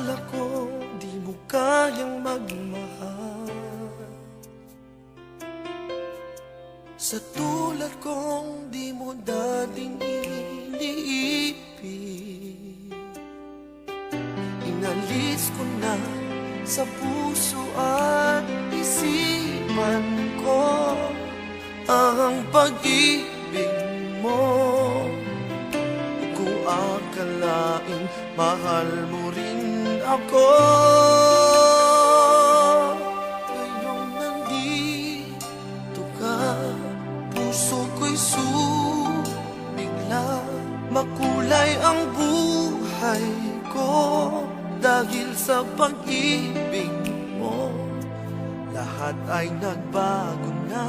Akala ko di mo kayang magmahal. Sa tulad kong di mo dating iniipin Inalis ko na sa puso at isipan ko Ang pag-ibig mo. Ko akalaing mahal mo rin ako. Ngayong nandito ka Puso ko'y sumigla Makulay ang buhay ko Dahil sa pag-ibig mo. Lahat ay nagbago na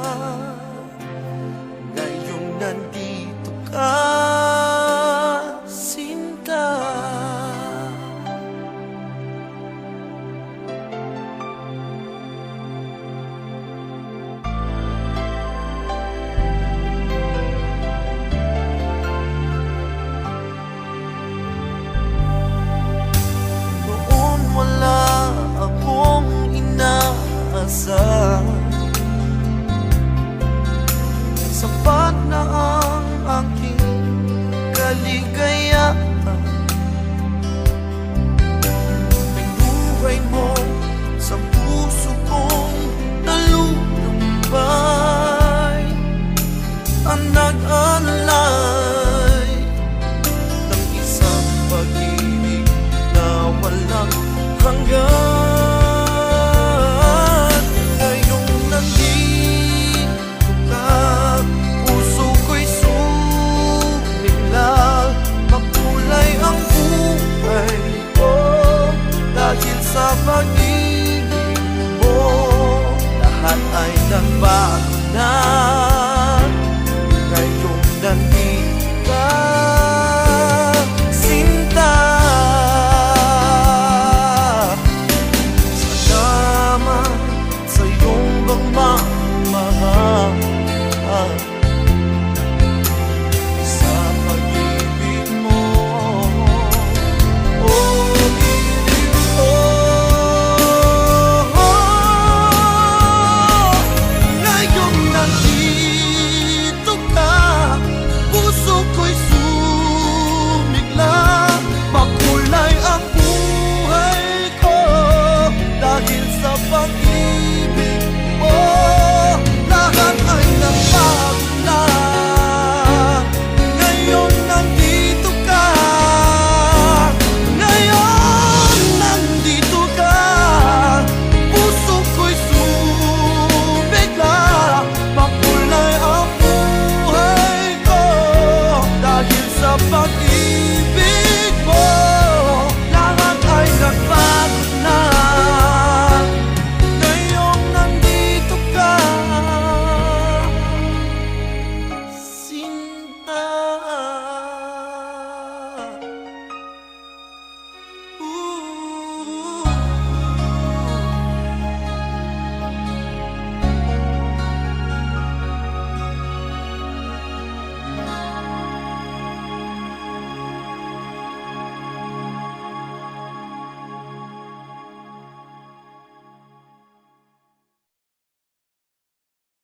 na ang aking kaligayahan. May buhay mo sa puso kong nalulumbay Ang nag-alala sa pag-ibig mo. Lahat ay nagbago na.